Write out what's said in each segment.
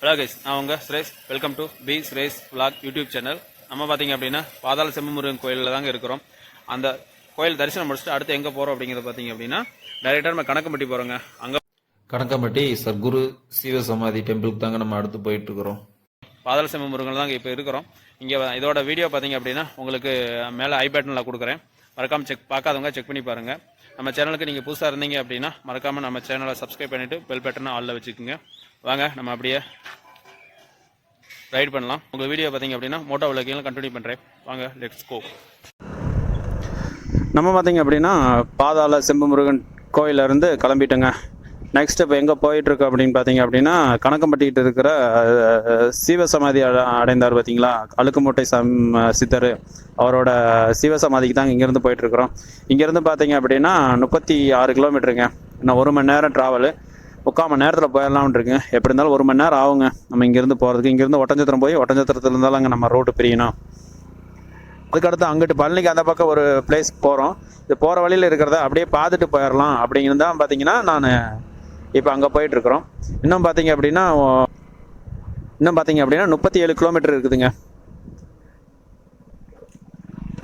Hello guys நான் உங்கள் Suresh welcome to P Suresh vlog YouTube channel நம்ம பார்த்தீங்க அப்படின்னா பாதாள செம்மமுருகன் கோயிலில் தாங்க இருக்கிறோம். அந்த கோயில் தரிசனம் முடிச்சுட்டு அடுத்து எங்கே போகிறோம் அப்படிங்கிறத பார்த்தீங்க அப்படின்னா டைரெக்டாக நம்ம கணக்கம்பட்டி போகிறோங்க அங்கே கணக்கம்பட்டி சர்க்குரு சிவசமாதி டெம்பிளுக்கு தாங்க நம்ம அடுத்து போயிட்டு இருக்கிறோம் பாதாள செம்மமுருகன் தாங்க இப்போ இருக்கிறோம். இங்கே இதோட வீடியோ பார்த்தீங்க அப்படின்னா உங்களுக்கு மேலே ஐ பட்டனில் கொடுக்குறேன். மறக்காமல் செக் பார்க்காதவங்க செக் பண்ணி பாருங்கள் நம்ம சேனலுக்கு நீங்கள் புதுசாக இருந்தீங்க அப்படின்னா மறக்காமல் நம்ம சேனலை சப்ஸ்கிரைப் பண்ணிவிட்டு பெல் பட்டனை ஆளில் வச்சுக்கோங்க. வாங்க நம்ம அப்படியே ரைட் பண்ணலாம். உங்கள் வீடியோ பார்த்தீங்க அப்படின்னா மோட்டோ விளக்கையும் கண்டினியூ பண்ணுறேன் வாங்க லெட்ஸ் கோ நம்ம பார்த்தீங்க அப்படின்னா பாதாள செம்பு முருகன் கோயிலேருந்து கிளம்பிட்டோங்க. நெக்ஸ்ட் இப்போ எங்கே போயிட்டுருக்கு அப்படின்னு பார்த்தீங்க அப்படின்னா கணக்கம்பட்டிக்கிட்டு இருக்கிற அஹ், சிவசமாதி அடைந்தார் பார்த்தீங்களா? அழுக்குமூட்டை சம் சித்தர் அவரோட சிவசமாதிக்கு தான் இங்கேருந்து போயிட்டுருக்குறோம். இங்கேருந்து பார்த்தீங்க அப்படின்னா முப்பத்தி ஆறு கிலோமீட்டருங்க இன்னும் ஒரு மணி நேரம் ட்ராவலு முக்கால் மணி நேரத்தில் போயிடலாம்னு இருக்கேன் எப்படி இருந்தாலும் ஒரு மணி நேரம் ஆகுங்க. நம்ம இங்கேருந்து போகிறதுக்கு இங்கேருந்து ஒட்டஞ்சத்திரம் போய் ஒட்டஞ்சத்திரத்தில் இருந்தாலும் அங்கே நம்ம ரோட்டு பிரியணும். அதுக்கடுத்து அங்கிட்டு பழனிக்கு அந்த பக்கம் ஒரு பிளேஸ் போகிறோம் இது போகிற வழியில் இருக்கிறத அப்படியே பார்த்துட்டு போயிடலாம் அப்படிங்கிறது தான் பார்த்தீங்கன்னா நான் இப்போ அங்கே போயிட்டுருக்குறோம் இன்னும் பார்த்தீங்க அப்படின்னா இன்னும் பார்த்தீங்க அப்படின்னா முப்பத்தி ஏழு கிலோமீட்டர் இருக்குதுங்க.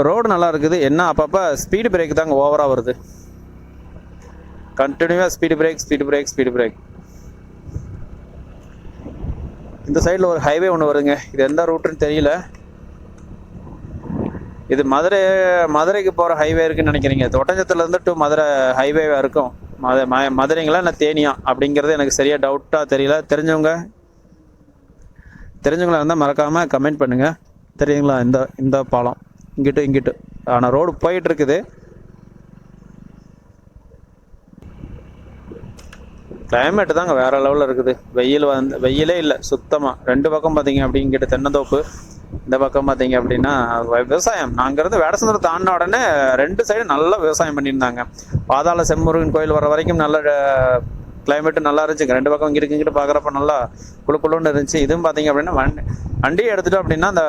ரோடு நல்லா இருக்குது. என்ன அப்பப்போ ஸ்பீடு பிரேக் தாங்க ஓவராக வருது. கண்டினியூவாக speed break speed break speed break இந்த சைடில் ஒரு ஹைவே ஒன்று வருங்க இது எந்த ரூட்டுன்னு தெரியல. இது மதுரை மதுரைக்கு போகிற ஹைவே இருக்குன்னு நினைக்கிறீங்க. ஒட்டஞ்சத்துலேருந்து டு மதுரை ஹைவேவாக இருக்கும். மத ம மதுரைங்களா இல்லை தேனியா? அப்படிங்கிறது எனக்கு சரியாக டவுட்டாக தெரியல. தெரிஞ்சவங்க தெரிஞ்சவங்களா இருந்தால் மறக்காமல் கமெண்ட் பண்ணுங்கள் தெரியுங்களா? இந்த இந்த பாலம். இங்கிட்டு இங்கிட்டு ஆனால் ரோடு போயிட்டு இருக்குது. கிளைமேட் தாங்க வேற லெவலில் இருக்குது. வெயில் வந்து வெயிலே இல்லை சுத்தமாக ரெண்டு பக்கம் பார்த்தீங்க அப்படிங்கிட்ட தென்னந்தோப்பு இந்த பக்கம் பார்த்தீங்க அப்படின்னா விவசாயம். நாங்கள் இருந்து வேடசந்திரம் தாண்டின உடனே ரெண்டு சைடும் நல்லா விவசாயம் பண்ணியிருந்தாங்க. பாதாள செம்முருகன் கோயில் வர வரைக்கும் நல்ல கிளைமேட்டு நல்லா இருந்துச்சுங்க ரெண்டு பக்கம் இங்கிட்டு இங்கிட்டு பார்க்குறப்ப நல்லா குழு குழுன்னு இருந்துச்சு. இதுவும் பார்த்தீங்க அப்படின்னா வண்டி வண்டியை எடுத்துட்டோம் அப்படின்னா அந்த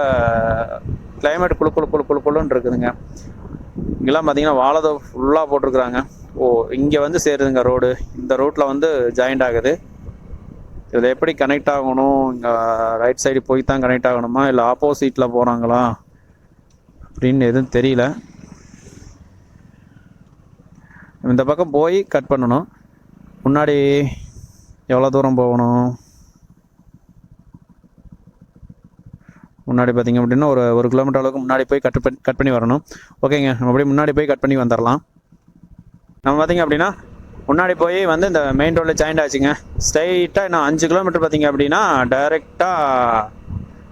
கிளைமேட் குழு குழு குழு குழு குழுன்னு இருக்குதுங்க. இங்கெல்லாம் பார்த்தீங்கன்னா வாழை ஃபுல்லாக போட்டிருக்குறாங்க. ஓ இங்கே வந்து சேருதுங்க ரோடு இந்த ரோட்டில் வந்து ஜாயிண்ட் ஆகுது. இதில் எப்படி கனெக்ட் ஆகணும்? இங்கே ரைட் சைடு போய் தான் கனெக்ட் ஆகணுமா? இல்லை ஆப்போசிட்டில் போகிறாங்களா அப்படின்னு எதுவும் தெரியல. இந்த பக்கம் போய் கட் பண்ணணும். முன்னாடி எவ்வளோ தூரம் போகணும்? முன்னாடி பார்த்தீங்க அப்படின்னா ஒரு ஒரு கிலோமீட்டர் அளவுக்கு முன்னாடி போய் கட் பண்ணி கட் பண்ணி வரணும். ஓகேங்க நம்ம அப்படியே முன்னாடி போய் கட் பண்ணி வந்துடலாம். நம்ம பார்த்திங்க அப்படின்னா முன்னாடி போய் வந்து இந்த மெயின் ரோடில் ஜாயிண்ட் ஆச்சுங்க. ஸ்ட்ரைட்டாக இன்னும் அஞ்சு கிலோமீட்டர் பார்த்தீங்க அப்படின்னா டைரெக்டாக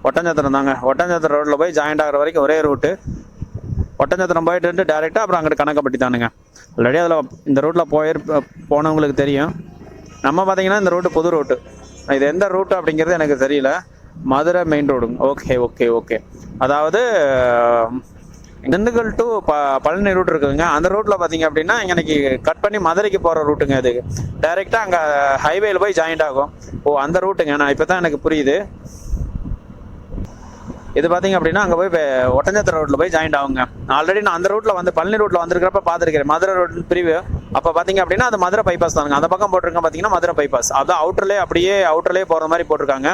ஒட்டஞ்சத்திரம் தாங்க. ஒட்டஞ்சத்திரம் ரோட்டில் போய் ஜாயிண்ட் ஆகிற வரைக்கும் ஒரே ரூட்டு ஒட்டஞ்சத்திரம் போயிட்டு இருந்து டேரெக்டாக அப்புறம் அங்கிட்டு கணக்கப்பட்டி தானுங்க. ஆல்ரெடி அதில் இந்த ரூட்டில் போயிரு போனவங்களுக்கு தெரியும். நம்ம பார்த்தீங்கன்னா இந்த ரோட்டு புது ரூட்டு இது எந்த ரூட்டு அப்படிங்கிறது எனக்கு தெரியல. மதுரை மெயின் ரோடுங்க ஓகே ஓகே ஓகே அதாவது திண்டுக்கல் டு ப பழனி ரூட் இருக்குதுங்க. அந்த ரூட்டில் பார்த்தீங்க அப்படின்னா இன்னைக்கு கட் பண்ணி மதுரைக்கு போகிற ரூட்டுங்க அது. டைரெக்டாக அங்கே ஹைவேல போய் ஜாயிண்ட் ஆகும். ஓ அந்த ரூட்டுங்க நான் இப்போ தான் எனக்கு புரியுது. இது பார்த்தீங்க அப்படின்னா அங்கே போய் ஒட்டஞ்சத்திர ரோட்டில் போய் ஜாயிண்ட் ஆகுங்க. ஆல்ரெடி நான் அந்த ரூட்டில் வந்து பழனி ரூட்டில் வந்திருக்கிறப்ப பார்த்துருக்கிறேன் மதுரை ரோட் பிரிவு அப்போ பார்த்தீங்க அப்படின்னா அது மதுரை பைபாஸ் தானுங்க. அந்த பக்கம் போட்டிருக்கேன் பார்த்தீங்கன்னா மதுரை பைபாஸ் அதான் அவுட்டர்லேயே அப்படியே அவுட்டர்லேயே போகிற மாதிரி போட்டிருக்காங்க.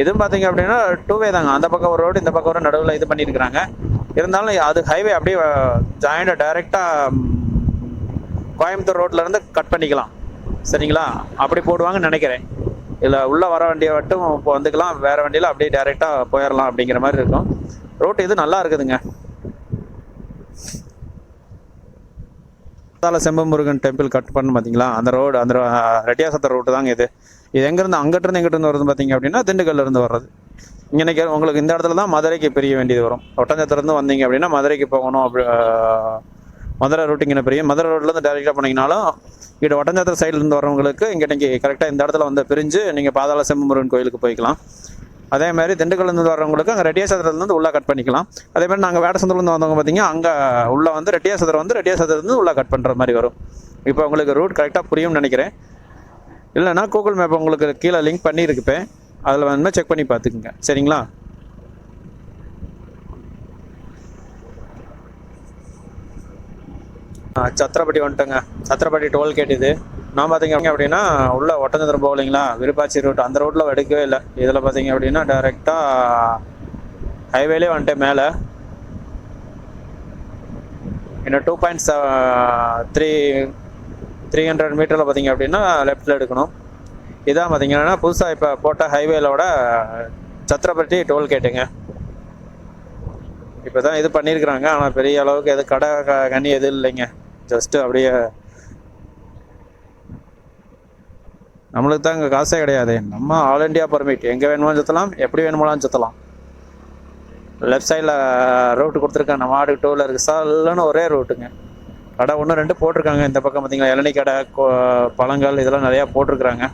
இதுவும் பார்த்தீங்க அப்படின்னா டூ வே தாங்க. அந்த பக்கம் ஒரு ரோடு இந்த பக்கம் ஒரு நடுவில் இது பண்ணியிருக்கிறாங்க இருந்தாலும் அது ஹைவே அப்படியே ஜாயிண்டாக டைரெக்டாக கோயம்புத்தூர் ரோட்லேருந்து கட் பண்ணிக்கலாம். சரிங்களா? அப்படி போடுவாங்கன்னு நினைக்கிறேன். இல்லை உள்ளே வர வண்டியை மட்டும் இப்போ வந்துக்கலாம். வேறு வண்டியில் அப்படியே டைரெக்டாக போயிடலாம் அப்படிங்கிற மாதிரி இருக்கும். ரோட் இது நல்லா இருக்குதுங்க. பாதாள செம்பமுருகன் டெம்பிள் கட் பண்ணு பார்த்தீங்களா அந்த ரோடு அந்த ரோ- ரெட்டியாசத்திர ரோட்டு தாங்க இது. இது எங்கேருந்து அங்கிட்டிருந்து இங்கிட்டிருந்து வருது பார்த்தீங்க அப்படின்னா திண்டுக்கல்லேருந்து வர்றது. இன்னைக்கு உங்களுக்கு இந்த இடத்துல தான் மதுரைக்கு பிரிய வேண்டியது வரும். ஒட்டஞ்சத்திலிருந்து வந்தீங்க அப்படின்னா மதுரைக்கு போகணும் அப்படி மதுரை ரூட்டிங் என்ன பிரியும் மதுரை ரோட்லேருந்து டேரெக்டாக போனீங்கனாலும் இங்கே ஒட்டஞ்சத்திர சைட்லேருந்து வரவங்களுக்கு இங்கே நீங்கள் கரெக்டாக இந்த இடத்துல வந்து பிரிஞ்சு நீங்கள் பாதாள செம்பமுருகன் கோயிலுக்கு போய்க்கலாம். அதே மாதிரி திண்டுக்கல்லேருந்து வரவங்களுக்கு அங்கே ரெட்டியாசத்திரத்துலேருந்து உள்ளே கட் பண்ணிக்கலாம். அதே மாதிரி நாங்கள் வேடசந்திரலேருந்து வந்தவங்க பார்த்தீங்கன்னா அங்கே உள்ளே வந்து ரெட்டியாசத்திரம் வந்து ரெட்டியாசத்திரத்துலேருந்து உள்ளே கட் பண்ணுற மாதிரி வரும். இப்போ உங்களுக்கு ரூட் கரெக்டாக புரியும்னு நினைக்கிறேன். இல்லைன்னா கூகுள் மேப் உங்களுக்கு கீழே லிங்க் பண்ணியிருக்குப்பேன் அதில் வேணுமா செக் பண்ணி பார்த்துக்குங்க. சரிங்களா? சத்திரப்பட்டி வந்துட்டோங்க. சத்திரப்பட்டி டோல்கேட் இது. நான் பார்த்தீங்க அப்படின்னா உள்ளே ஒட்டஞ்சந்திரம் போகலைங்களா விருப்பாச்சி ரூட் அந்த ரோட்டில் எடுக்கவே இல்லை. இதில் பார்த்தீங்க அப்படின்னா டைரெக்டாக ஹைவேலே வந்துட்டேன் மேலே. இன்னும் two point three three hundred மீட்டரில் பார்த்தீங்க அப்படின்னா லெஃப்ட்டில் எடுக்கணும். இதான் பார்த்தீங்கன்னா புதுசாக இப்போ போட்ட ஹைவேலோட சத்திரப்பட்டி டோல் கேட்டுங்க இப்போ தான் இது பண்ணியிருக்கிறாங்க ஆனால் பெரிய அளவுக்கு எது கடை க- கனி எதுவும் இல்லைங்க. ஜஸ்ட்டு அப்படியே நம்மளுக்கு தான் இங்கே காசே கிடையாது. நம்ம ஆல் இண்டியா பர்மிட் எங்கே வேணுமோன்னு சுற்றலாம் எப்படி வேணுமோலாம் சுற்றலாம் லெஃப்ட் சைடில் ரூட்டு கொடுத்துருக்காங்க. நம்ம ஆடு டூவில் இருக்குது சல்லுன்னு ஒரே ரூட்டுங்க கடை ஒன்று ரெண்டு போட்டிருக்காங்க. இந்த பக்கம் பார்த்தீங்கன்னா இளநீ கடை கோ- பழங்கள் இதெல்லாம் நிறையா போட்டிருக்கிறாங்க.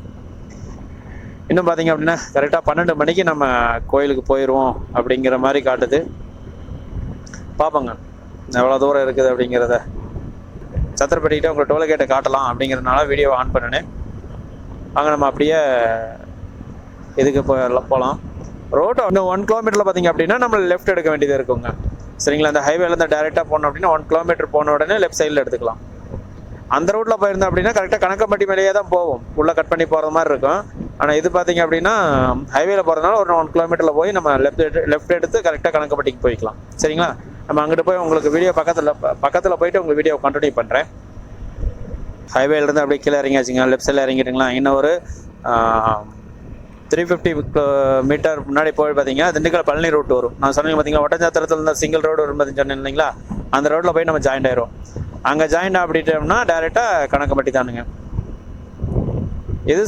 இன்னும் பார்த்தீங்க அப்படின்னா கரெக்டாக பன்னெண்டு மணிக்கு நம்ம கோயிலுக்கு போயிடுவோம் அப்படிங்கிற மாதிரி காட்டுது. பார்ப்போங்க எவ்வளோ தூரம் இருக்குது அப்படிங்கிறத. சத்திரப்பட்டிக்கிட்ட உங்களை டோல்கேட்டை காட்டலாம் அப்படிங்கிறதுனால வீடியோவை ஆன் பண்ணினேன். அங்கே நம்ம அப்படியே இதுக்கு போயிடலாம் போகலாம் ரோட்டை இன்னும் ஒன் கிலோமீட்டரில் பார்த்தீங்க அப்படின்னா நம்ம லெஃப்ட் எடுக்க வேண்டியது இருக்குங்க. சரிங்களா? அந்த ஹைவேலேருந்து டேரெக்டாக போனோம் அப்படின்னா ஒன் கிலோமீட்டர் போன உடனே லெஃப்ட் சைடில் எடுத்துக்கலாம். அந்த ரோட்டில் போயிருந்தோம் அப்படின்னா கரெக்டாக கணக்கம்பட்டி மேலேயே தான் போவோம். உள்ளே கட் பண்ணி போகிற மாதிரி இருக்கும். ஆனால் இது பார்த்தீங்க அப்படின்னா ஹைவேல போகிறதுனால ஒரு ஒன் கிலோமீட்டரில் போய் நம்ம லெஃப்ட் லெஃப்ட் எடுத்து கரெக்டாக கணக்கப்பட்டிக்கு போய்க்கலாம். சரிங்களா? நம்ம அங்கிட்டு போய் உங்களுக்கு வீடியோ பக்கத்தில் பக்கத்தில் போயிட்டு உங்களுக்கு வீடியோ கண்டினியூ பண்ணுறேன் ஹைவேலேருந்து அப்படியே கீழே இறங்கியாச்சுங்க லெஃப்ட் சைடில் இறங்கிட்டுங்களா இன்னும் ஒரு த்ரீ ஃபிஃப்டி மீட்டர் முன்னாடி போய் பார்த்தீங்கன்னா திண்டுக்கல் பழனி ரூட் வரும். நான் சொன்னீங்க பார்த்தீங்களா ஒட்டஞ்சாத்திரத்தில் இருந்த சிங்கிள் ரோடு வரும் பார்த்தீங்கன்னு சொன்னேன் இல்லைங்களா? அந்த ரோட்டில் போய் நம்ம ஜாயின் ஆயிரும். அங்கே ஜாயின் அப்படிட்டோம்னா டேரெக்டாக கணக்கப்பட்டி தானுங்க. இது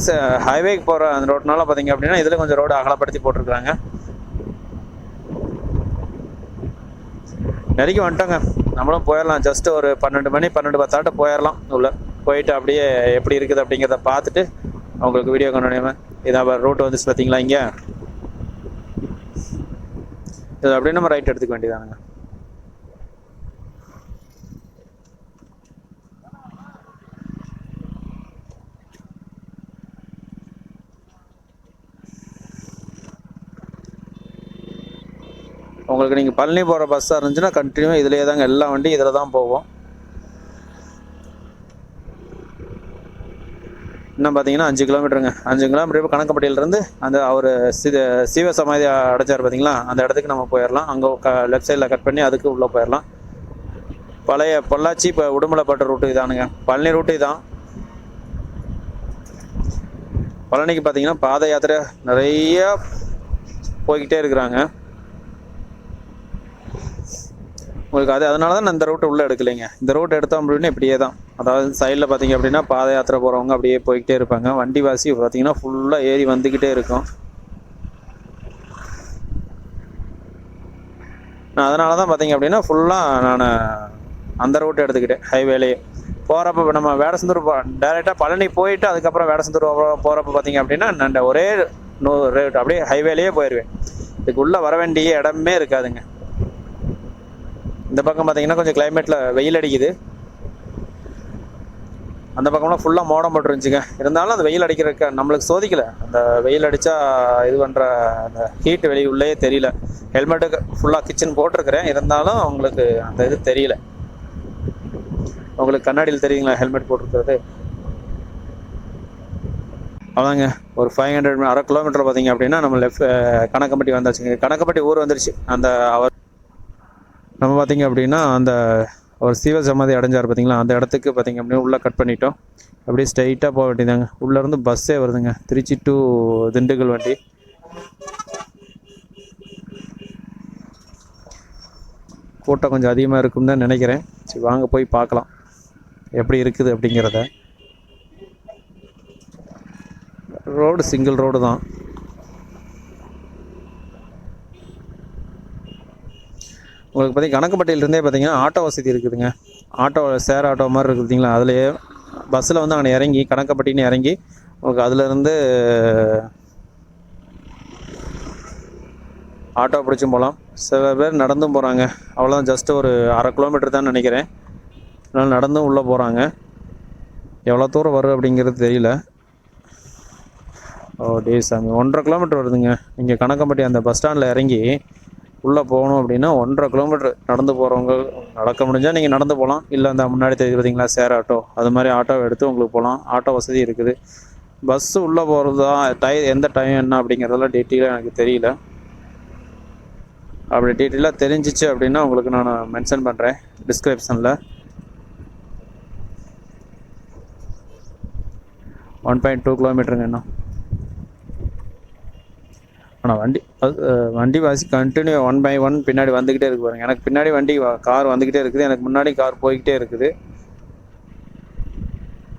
ஹைவேக்கு போகிற அந்த ரோட்னால பார்த்தீங்க அப்படின்னா இதில் கொஞ்சம் ரோடு அகலப்படுத்தி போட்டிருக்கிறாங்க. நெருக்கி வந்துட்டோங்க. நம்மளும் போயிடலாம். ஜஸ்ட் ஒரு பன்னெண்டு மணி பன்னெண்டு பத்தாட்ட போயிடலாம். உள்ள போயிட்டு அப்படியே எப்படி இருக்குது அப்படிங்கிறத பார்த்துட்டு அவங்களுக்கு வீடியோ கொண்டு இதான் ரூட் வந்துச்சு பார்த்தீங்களா இங்கே? இது அப்படியே நம்ம ரைட் எடுத்துக்க வேண்டியதானுங்க உங்களுக்கு நீங்கள் பழனி போகிற பஸ்ஸாக இருந்துச்சுன்னா கண்டினியூவாக இதுலேயே தாங்க எல்லா வண்டி இதில் தான் போவோம். இன்னும் பார்த்தீங்கன்னா அஞ்சு கிலோமீட்டருங்க. அஞ்சு கிலோமீட்டர் கணக்கப்பட்டியிலேருந்து அந்த அவர் சித சீவ சமாதி அடைச்சார் பார்த்தீங்களா அந்த இடத்துக்கு நம்ம போயிடலாம் அங்கே க லெஃப்ட் சைடில் கட் பண்ணி அதுக்கு உள்ளே போயிடலாம் பழைய பொள்ளாச்சி இப்போ உடுமலைப்பட்ட ரூட்டு இதானுங்க. பழனி ரூட்டு இதான். பழனிக்கு பார்த்தீங்கன்னா பாத யாத்திரை நிறையா போய்கிட்டே இருக்கிறாங்க. உங்களுக்கு அது அதனால தான் நான் இந்த ரூட்டை உள்ளே எடுக்கலைங்க. இந்த ரூட் எடுத்தோம் அப்படின்னா இப்படியே தான். அதாவது சைடில் பார்த்தீங்க அப்படின்னா பாத யாத்திரை போகிறவங்க அப்படியே போய்கிட்டே இருப்பாங்க. வண்டி வாசி பார்த்தீங்கன்னா ஃபுல்லாக ஏறி வந்துக்கிட்டே இருக்கும். நான் அதனால தான் பார்த்தீங்க அப்படின்னா ஃபுல்லாக நான் அந்த ரூட் எடுத்துக்கிட்டேன் ஹைவேலேயே போகிறப்ப இப்போ நம்ம வேடசந்தூர் டேரெக்டாக பழனி போயிட்டு அதுக்கப்புறம் வேடசந்தூர் போகிறப்ப பார்த்தீங்க அப்படின்னா நான் ஒரே நூறு ரேட் அப்படியே ஹைவேலேயே போயிடுவேன் இதுக்கு உள்ளே வர வேண்டிய இடமே இருக்காதுங்க. இந்த பக்கம் பார்த்தீங்கன்னா கொஞ்சம் கிளைமேட்டில் வெயில் அடிக்குது. அந்த பக்கம்லாம் ஃபுல்லாக மோடம் போட்டுருந்துச்சுங்க. இருந்தாலும் அந்த வெயில் அடிக்கிறக்க நம்மளுக்கு சோதிக்கல. அந்த வெயில் அடித்தா இது பண்ணுற அந்த ஹீட் வெளி உள்ளே தெரியல. ஹெல்மெட்டுக்கு ஃபுல்லாக கிச்சன் போட்டிருக்கிறேன். இருந்தாலும் உங்களுக்கு அந்த இது தெரியல. உங்களுக்கு கண்ணாடியில் தெரியுங்களா ஹெல்மெட் போட்டிருக்கிறது? அவ்வளோங்க ஒரு ஃபைவ் ஹண்ட்ரட் அரை கிலோமீட்டர் பார்த்தீங்க அப்படின்னா நம்ம லெஃப்ட் கணக்கம்பட்டி வந்தாச்சுங்க. கணக்கம்பட்டி ஊர் வந்துருச்சு. அந்த அவர் நம்ம பார்த்திங்க அப்படின்னா அந்த ஒரு சீவ சமாதி அடைஞ்சார் பார்த்தீங்களா அந்த இடத்துக்கு பார்த்தீங்க அப்படின்னா உள்ளே கட் பண்ணிட்டோம். அப்படியே ஸ்ட்ரைட்டாக போக வேண்டியதாங்க உள்ளேருந்து பஸ்ஸே வருதுங்க. திருச்சி டு திண்டுக்கல் வண்டி. கூட்டம் கொஞ்சம் அதிகமாக இருக்கும்னு தான் நினைக்கிறேன். சரி வாங்க போய் பார்க்கலாம். எப்படி இருக்குது அப்படிங்கிறத. ரோடு சிங்கிள் ரோடு தான். உங்களுக்கு பார்த்தீங்கன்னா கணக்குப்பட்டியிலேருந்தே பார்த்தீங்கன்னா ஆட்டோ வசதி இருக்குதுங்க. ஆட்டோ சேர் ஆட்டோ மாதிரி இருக்குது பார்த்தீங்களா அதுலேயே பஸ்ஸில் வந்து அங்கே இறங்கி கணக்கப்பட்டின்னு இறங்கி உங்களுக்கு அதுலேருந்து ஆட்டோ பிடிச்சும் போகலாம் சில பேர் நடந்தும் போகிறாங்க அவ்வளோதான் ஜஸ்ட் ஒரு அரை கிலோமீட்டர் தான் நினைக்கிறேன். அதனால் நடந்தும் உள்ளே போகிறாங்க எவ்வளோ தூரம் வரும் அப்படிங்கிறது தெரியல. ஓ டே சாமி ஒன்றரை கிலோமீட்டர் வருதுங்க. இங்கே கணக்கம்பட்டி அந்த பஸ் ஸ்டாண்டில் இறங்கி உள்ளே போகணும் அப்படின்னா ஒன்றரை கிலோமீட்டர் நடந்து போகிறவங்க நடக்க முடிஞ்சால் நீங்கள் நடந்து போகலாம் இல்லை அந்த முன்னாடி தெரியுது பார்த்தீங்களா சேர் ஆட்டோ. அது மாதிரி ஆட்டோ எடுத்து உங்களுக்கு போகலாம் ஆட்டோ வசதி இருக்குது. பஸ்ஸு உள்ளே போகிறதா டை எந்த டைம் என்ன அப்படிங்கிறதெல்லாம் டீட்டெயிலாக எனக்கு தெரியல. அப்படி டீட்டெயிலாக தெரிஞ்சிச்சு அப்படின்னா உங்களுக்கு நான் மென்ஷன் பண்ணுறேன் டிஸ்கிரிப்ஷனில் ஒன் பாயிண்ட் டூ கிலோமீட்டருங்க இன்னும் ஆனால் வண்டி வண்டி வாசி கண்டினியூ ஒன் பை ஒன் பின்னாடி வந்துக்கிட்டே இருக்கு பாருங்க. எனக்கு பின்னாடி வண்டி கார் வந்துக்கிட்டே இருக்குது. எனக்கு முன்னாடி கார் போய்கிட்டே இருக்குது.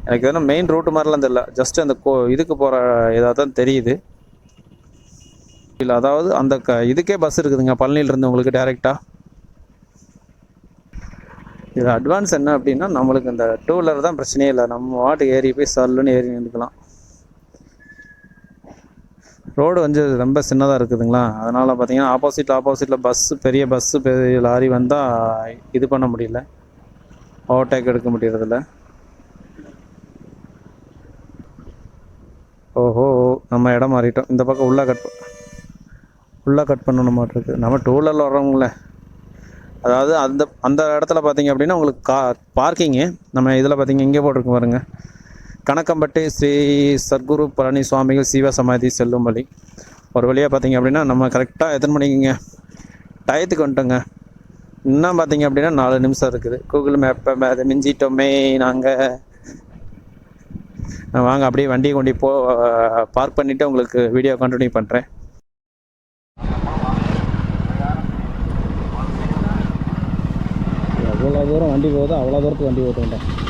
எனக்கு எதுனா மெயின் ரூட்டு மாதிரிலாம் தெரியல. ஜஸ்ட் அந்த கோ இதுக்கு போகிற இதாக தான் தெரியுது. இல்லை அதாவது அந்த க இதுக்கே பஸ் இருக்குதுங்க. பழனியிலேருந்து உங்களுக்கு டேரெக்டாக இது அட்வான்ஸ் என்ன அப்படின்னா நம்மளுக்கு இந்த டூ வீலர் தான் பிரச்சனையே இல்லை. நம்ம வாட்டுக்கு ஏறி போய் சல்லுன்னு ஏறி நின்றுக்கலாம். ரோடு வந்து ரொம்ப சின்னதாக இருக்குதுங்களா? அதனால் பார்த்தீங்கன்னா ஆப்போசிட் ஆப்போசிட்டில் பஸ்ஸு பெரிய பஸ்ஸு பெரிய லாரி வந்தால் இது பண்ண முடியல. ஓவர்டேக் எடுக்க முடியறதில்ல. ஓஹோ நம்ம இடம் மாறிட்டோம். இந்த பக்கம் உள்ளே கட் உள்ளே கட் பண்ணணும் மாட்டிருக்கு நம்ம டூ வீலரில் வர்றவங்கள அதாவது அந்த அந்த இடத்துல பார்த்தீங்க அப்படின்னா உங்களுக்கு கா பார்க்கிங்கு நம்ம இதில் பார்த்தீங்க இங்கே போட்டிருக்கு பாருங்கள் கணக்கம்பட்டி ஸ்ரீ சத்குரு பழனி சுவாமிகள் சிவ சமாதி செல்லும் வழி. ஒரு வழியாக பார்த்தீங்க அப்படின்னா நம்ம கரெக்டாக எத்தனை மணிக்குங்க? டயத்துக்கு வந்துட்டோங்க. இன்னும் பார்த்தீங்க அப்படின்னா நாலு நிமிஷம் இருக்குது. கூகுள் மேப்பை அதை மிஞ்சிட்டோமே நாங்கள் வாங்க அப்படியே வண்டியை கொண்டு போ பார்க் பண்ணிவிட்டு உங்களுக்கு வீடியோ கண்டினியூ பண்ணுறேன் எவ்வளோ தூரம் வண்டி போகுதோ அவ்வளோ தூரத்துக்கு வண்டி ஓட்டுவேன்